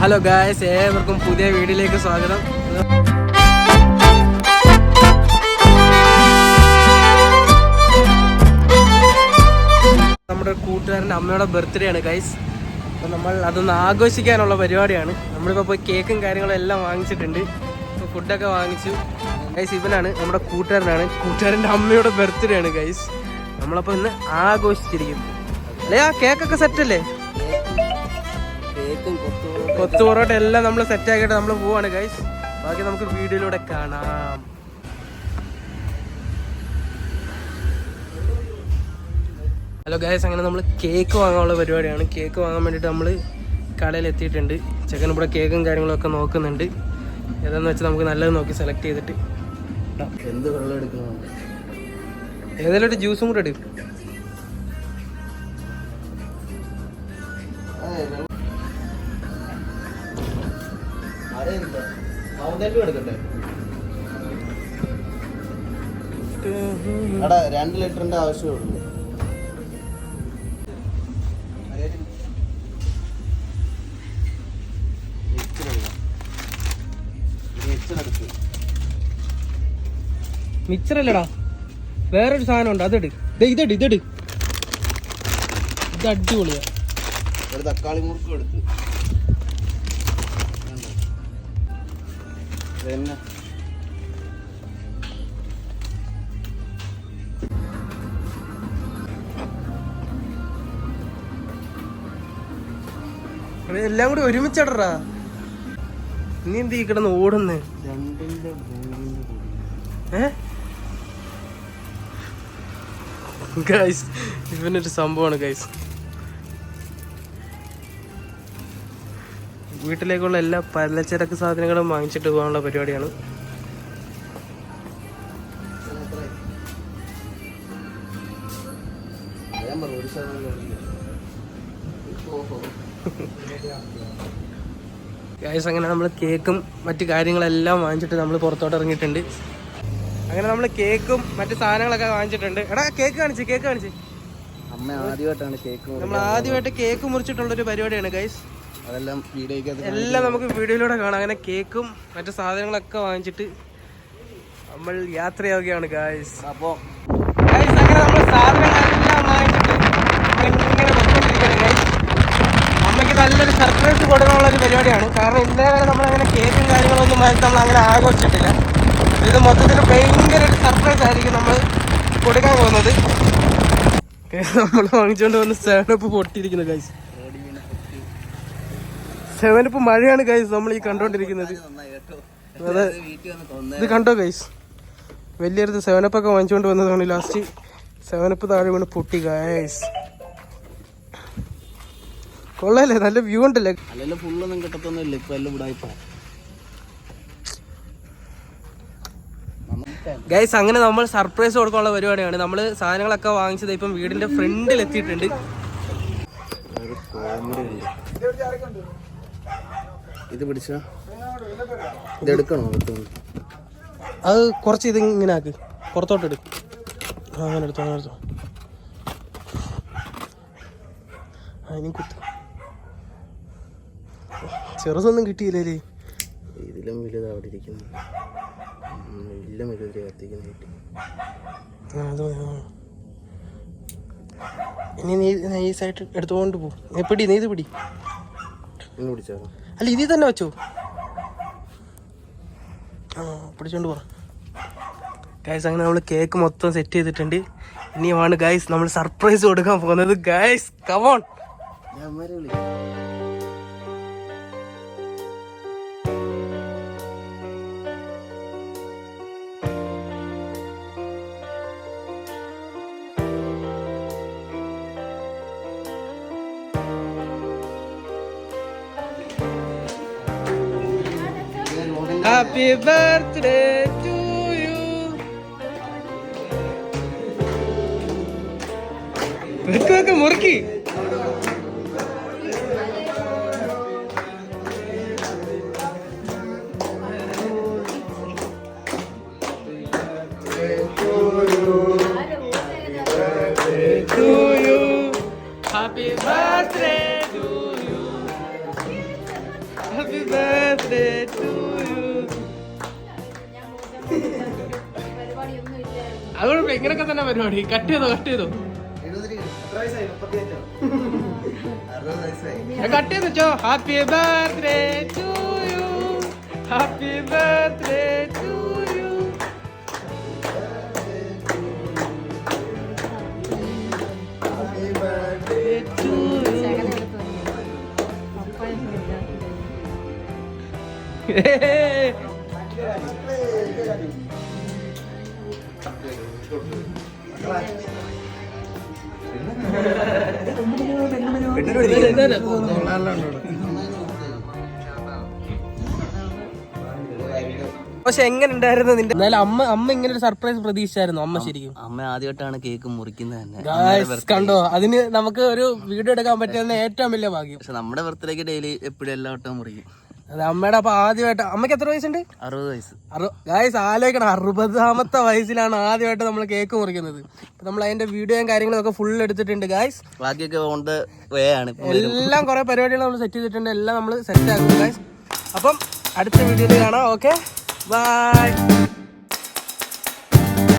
Hello guys ഏവർക്കും പുതിയ വീഡിയോയിലേക്ക് സ്വാഗതം. നമ്മുടെ കൂട്ടുകാരന്റെ അമ്മയുടെ ബർത്ത്ഡേ ആണ് ഗൈസ് അപ്പോൾ നമ്മൾ അതൊന്ന് ആഘോഷിക്കാനുള്ള പരിപാടിയാണ്. നമ്മളിപ്പോൾ പോയി കേക്കും കാര്യങ്ങളും എല്ലാം വാങ്ങിച്ചിട്ടുണ്ട്. ഫുഡൊക്കെ വാങ്ങിച്ചു. ഗൈസ് ഇവനാണ് നമ്മുടെ കൂട്ടുകാരനാണ്. കൂട്ടുകാരന്റെ അമ്മയുടെ ബർത്ത്ഡേ ആണ് ഗൈസ് നമ്മളപ്പോൾ ഇന്ന് ആഘോഷിച്ചിരിക്കും അല്ലേ ആ കേക്കൊക്കെ സെറ്റല്ലേ കൊത്തും പൊറോട്ട എല്ലാം നമ്മൾ സെറ്റ് ആക്കിയിട്ട് നമ്മൾ പോവാണ് ഗൈസ് ബാക്കി നമുക്ക് വീഡിയോയിലൂടെ കാണാം. ഹലോ ഗൈസ് അങ്ങനെ നമ്മൾ കേക്ക് വാങ്ങാനുള്ള പരിപാടിയാണ്. കേക്ക് വാങ്ങാൻ വേണ്ടിയിട്ട് നമ്മൾ കടയിൽ എത്തിയിട്ടുണ്ട്. ചെക്കൻ ഇവിടെ കേക്കും കാര്യങ്ങളൊക്കെ നോക്കുന്നുണ്ട്. ഏതാന്ന് വെച്ചാൽ നമുക്ക് നല്ലത് നോക്കി സെലക്ട് ചെയ്തിട്ട്. എന്ത് വെള്ളം എടുക്കണം? ഏതെങ്കിലും ഒരു ജ്യൂസും കൂടെ എടുക്കും എടാ രണ്ട് ലിറ്ററിന്റെ ആവശ്യമുള്ളൂ മിച്ചറല്ലടാ വേറൊരു സാധനം ഉണ്ട്. അതെട്. ഇതെട് ഇതെട്. ഇത് അടിപൊളിയാ. ഒരു തക്കാളി മുറുക്കും എടുത്ത്. എടാ, എല്ലാം കൂടി ഒരുമിച്ചടറാ. നീ എന്ത് ഈ കിടന്ന് ഓടുന്നേ? ഗൈസ് ഇവനൊരു സംഭവമാണ് ഗൈസ് വീട്ടിലേക്കുള്ള എല്ലാ പലചരക്ക് സാധനങ്ങളും വാങ്ങിച്ചിട്ട് പോകാനുള്ള പരിപാടിയാണ്. ഗ്യാസ് അങ്ങനെ നമ്മൾ കേക്കും മറ്റു കാര്യങ്ങളെല്ലാം വാങ്ങിച്ചിട്ട് നമ്മൾ പുറത്തോട്ട് ഇറങ്ങിയിട്ടുണ്ട്. അങ്ങനെ നമ്മൾ കേക്കും മറ്റു സാധനങ്ങളൊക്കെ വാങ്ങിച്ചിട്ടുണ്ട്. എടാ കേക്ക് കാണിച്ച് കേക്ക് കാണിച്ച്. നമ്മൾ ആദ്യമായിട്ട് കേക്ക് മുറിച്ചിട്ടുള്ള ഒരു പരിപാടിയാണ് ഗൈസ് അതെല്ലാം വീഡിയോയ്ക്ക് എല്ലാം നമുക്ക് വീഡിയോയിലൂടെ കാണാം. അങ്ങനെ കേക്കും മറ്റു സാധനങ്ങളൊക്കെ വാങ്ങിച്ചിട്ട് നമ്മൾ യാത്രയാവുകയാണ് ഗായ്സ് അപ്പോ ഗൈസ് അങ്ങനെ നമ്മൾ സാധനങ്ങളെല്ലാം വാങ്ങിച്ചിട്ട് ഇങ്ങനെ അമ്മയ്ക്ക് നല്ലൊരു സർപ്രൈസ് കൊടുക്കാനുള്ള ഒരു പരിപാടിയാണ്. കാരണം ഇന്നേ വരെ നമ്മളങ്ങനെ കേക്കും കാര്യങ്ങളൊന്നും വാങ്ങിച്ച് നമ്മൾ അങ്ങനെ ആഘോഷിച്ചിട്ടില്ല. ഇത് മൊത്തത്തിൽ ഭയങ്കര ഒരു സർപ്രൈസ് ആയിരിക്കും നമ്മൾ കൊടുക്കാൻ പോകുന്നത്. നമ്മൾ വാങ്ങിച്ചുകൊണ്ട് വന്ന് സ്റ്റാൻഡപ്പ് പൊട്ടിയിരിക്കുന്നു ഗൈസ് സെവനപ്പ് മഴയാണ് ഗൈസ് നമ്മൾ ഈ കണ്ടോണ്ടിരിക്കുന്നത്. അതെ. ഇത് കണ്ടോ ഗൈസ് വലിയൊരു സെവനപ്പൊക്കെ വാങ്ങിച്ചുകൊണ്ട് വന്നതാണ് ലാസ്റ്റ് സെവനപ്പ് താഴെ വീണ് പൊട്ടി ഗൈസ് കൊള്ളല്ലേ? നല്ല വ്യൂ ഉണ്ടല്ലേ? അല്ലെല്ലാം ഫുള്ളൊന്നും കിട്ടത്തൊന്നുമില്ല. ഇപ്പൊ എല്ലാം ഗൈസ് അങ്ങനെ നമ്മൾ സർപ്രൈസ് കൊടുക്കാനുള്ള പരിപാടിയാണ്. നമ്മൾ സാധനങ്ങളൊക്കെ വാങ്ങിച്ചത് ഇപ്പം വീടിന്റെ ഫ്രണ്ടിൽ എത്തിയിട്ടുണ്ട് ഒരു കോമഡി ഇത് പിടിച്ച. ഇത് എടുക്കണോ? അത് കുറച്ച് ഇത് ഇങ്ങനെ ആക്ക്. പുറത്തോട്ട് എടുക്കും. അങ്ങനെ എടുത്തോ അങ്ങനെ എടുത്തോ. ഇനി കുത്ത്. ചെറുതൊന്നും കിട്ടിയില്ലേ ഇതിലും വലുത് അവിടെ ഇരിക്കുന്നു ഇതിലും വലുത് കത്തിക്കുന്നായിട്ട് ആ, അത് ഇനി നീ നൈസായിട്ട് എടുത്തുകൊണ്ട് പോ. പിടി നീ ഇത് പിടി. അല്ല ഇതിൽ തന്നെ വെച്ചു. ആ പിടിച്ചോണ്ട് പോ ഗായ്സ് അങ്ങനെ നമ്മൾ കേക്ക് മൊത്തം സെറ്റ് ചെയ്തിട്ടുണ്ട്. ഇനിയുമാണ് ഗായ്സ് നമ്മൾ സർപ്രൈസ് കൊടുക്കാൻ പോകുന്നത്. Guys come on happy birthday to you बिल्कुल मुर्गी Happy birthday to you. Happy birthday to you. അതുകൊണ്ട് ഇങ്ങനൊക്കെ തന്നെ പരിപാടി. കട്ട് ചെയ്തോ കട്ട് ചെയ്തോ? കട്ട് ചെയ്ത് വെച്ചോ. Happy birthday to you happy birthday to you പക്ഷെ എങ്ങനെ ഉണ്ടായിരുന്നു നിന്റെ എന്നാലും അമ്മ അമ്മ ഇങ്ങനെ ഒരു സർപ്രൈസ് പ്രതീക്ഷിച്ചായിരുന്നു അമ്മ ശരിക്കും. അമ്മ ആദ്യമായിട്ടാണ് കേക്ക് മുറിക്കുന്നത് തന്നെ. കണ്ടോ അതിന് നമുക്ക് ഒരു വീഡിയോ എടുക്കാൻ പറ്റുന്ന ഏറ്റവും വലിയ ഭാഗ്യം. പക്ഷെ നമ്മുടെ ബർത്ത്ഡേക്ക് ഡെയിലി എപ്പോഴും എല്ലാ വട്ടവും മുറിക്കും. അത് അമ്മയുടെ അപ്പൊ ആദ്യമായിട്ട് അമ്മയ്ക്ക് എത്ര വയസ്സുണ്ട്? അറുപത് വയസ്സ്. ഗായ്സ് ആലോചിക്കണം. അറുപതാമത്തെ വയസ്സിലാണ് ആദ്യമായിട്ട് നമ്മൾ കേക്ക് മുറിക്കുന്നത്. നമ്മൾ അതിന്റെ വീഡിയോയും കാര്യങ്ങളും ഒക്കെ ഫുൾ എടുത്തിട്ടുണ്ട് ഗായ്സ് ബാക്കിയൊക്കെ വേ ആണ്. എല്ലാം കുറെ പരിപാടികൾ നമ്മൾ സെറ്റ് ചെയ്തിട്ടുണ്ട്. എല്ലാം നമ്മൾ സെറ്റ് ആക്കും ഗായ്സ് അപ്പം അടുത്ത വീഡിയോയിൽ കാണാം ഓക്കെ ബൈ